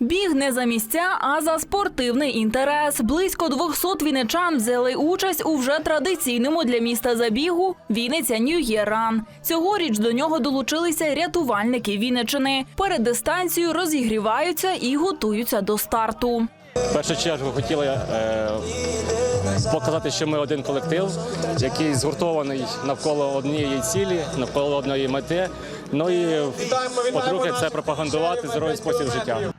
Біг не за місця, а за спортивний інтерес. Близько 200 вінничан взяли участь у вже традиційному для міста забігу Вінниця Run. Цьогоріч до нього долучилися рятувальники Вінничини. Перед дистанцією розігріваються і готуються до старту. В першу чергу хотіли е, показати, що ми один колектив, який згуртований навколо однієї цілі, навколо одної мети. Ну і по-друге, це пропагандувати здоровий спосіб життя.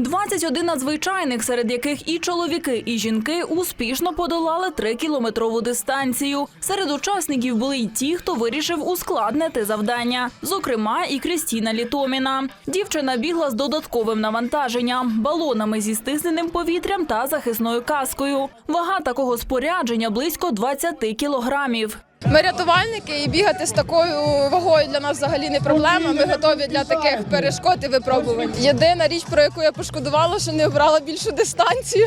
21 надзвичайних, серед яких і чоловіки, і жінки успішно подолали 3-кілометрову дистанцію. Серед учасників були й ті, хто вирішив ускладнити завдання, зокрема і Крістіна Літоміна. Дівчина бігла з додатковим навантаженням, балонами зі стисненим повітрям та захисною каскою. Вага такого спорядження близько 20 кілограмів. Ми рятувальники і бігати з такою вагою для нас взагалі не проблема. Ми готові для таких перешкод і випробувань. Єдина річ, про яку я пошкодувала, що не обрала більшу дистанцію.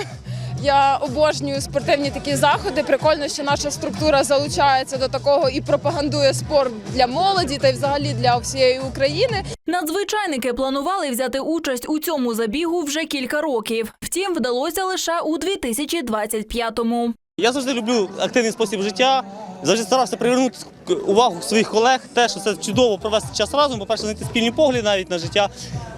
Я обожнюю спортивні такі заходи. Прикольно, що наша структура залучається до такого і пропагандує спорт для молоді та й взагалі для всієї України. Надзвичайники планували взяти участь у цьому забігу вже кілька років. Втім, вдалося лише у 2025-му. Я завжди люблю активний спосіб життя. Завжди старався привернути увагу своїх колег, те, що це чудово провести час разом, по-перше, знайти спільні погляди навіть на життя.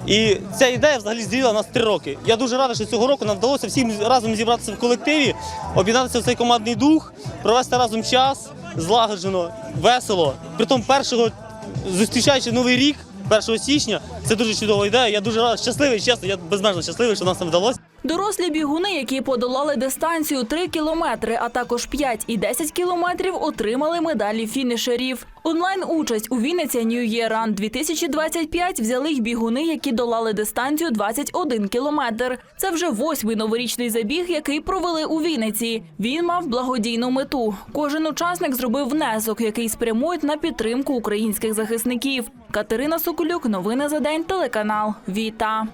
І ця ідея взагалі зріла нас три роки. Я дуже радий, що цього року нам вдалося всім разом зібратися в колективі, об'єднатися в цей командний дух, провести разом час злагоджено, весело. Притом першого зустрічаючи новий рік, 1 січня, це дуже чудова ідея. Я дуже радий, щасливий, чесно, я безмежно щасливий, що нам це вдалося. Дорослі бігуни, які подолали дистанцію 3 кілометри, а також 5 і 10 кілометрів, отримали медалі фінішерів. Онлайн участь у Вінниці New Year Run 2025 взяли й бігуни, які долали дистанцію 21 кілометр. Це вже восьмий новорічний забіг, який провели у Вінниці. Він мав благодійну мету. Кожен учасник зробив внесок, який спрямують на підтримку українських захисників. Катерина Соколюк, новини за день, телеканал Віта.